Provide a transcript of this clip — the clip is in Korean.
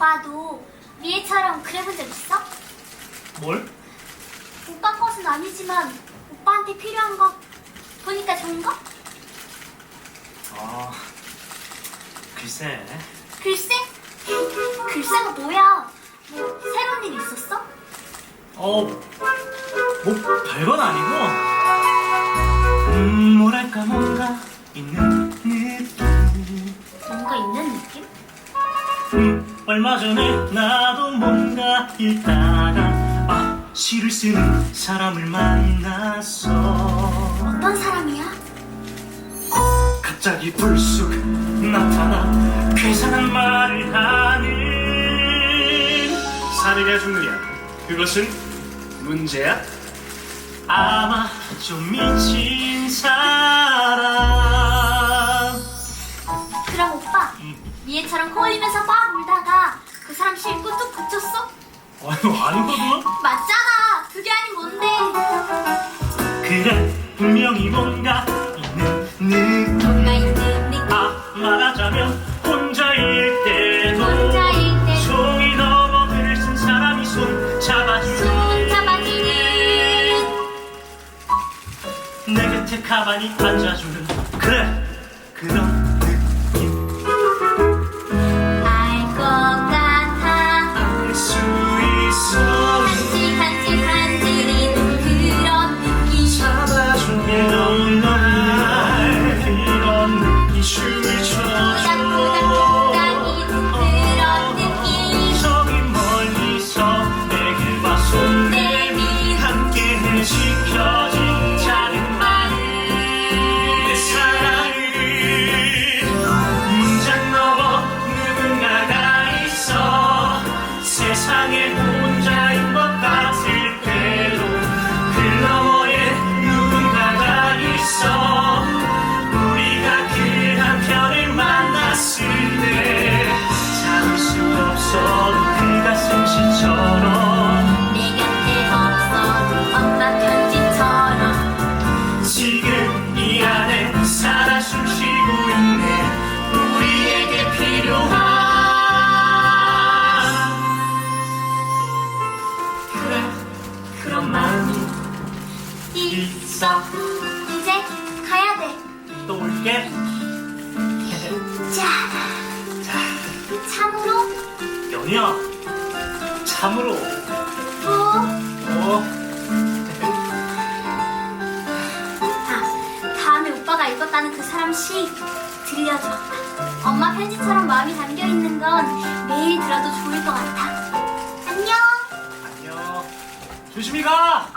오빠 도 미애처럼 그래본 적 있어? 뭘? 오빠 것은 아니지만 오빠한테 필요한 거 보니까 좋은 거? 아, 글쎄. 글쎄? 글쎄가 뭐야? 뭐 새로운 일 있었어? 어, 뭐 별건 아니고. 음, 뭐랄까 뭔가 있는 느낌. 뭔가 있는 느낌? 음, 얼마 전에 나도 뭔가 읽다가 아, 시를 쓰는 사람을 만났어. 어떤 사람이야? 갑자기 불쑥 나타나 괴상한 말을 하는 사느냐 죽느냐 그것은 문제야? 아마 좀 미친 사람 미애처럼 코 흘리면서 막 울다가 그 사람 싣고 뚝 그쳤어? 아유 아니거든 맞잖아. 그게 아닌 뭔데. 그래 분명히 뭔가 있는 느낌. 뭔가 있는 느낌. 아 말하자면 혼자일 때도 혼자일 때 종이 넘어 글을 쓴 사람이 손 잡아주는 손 잡아주는 내 곁에 가만히 앉아주는 그래 그런 이 있어. 이제 가야 돼. 또 올게. 자, 참으로. 연희야. 참으로. 또 어? 아, 다음에 오빠가 읽었다는 그 사람 시 들려줘. 엄마 편지처럼 마음이 담겨 있는 건 매일 들어도 좋을 것 같아. 안녕. 안녕. 조심히 가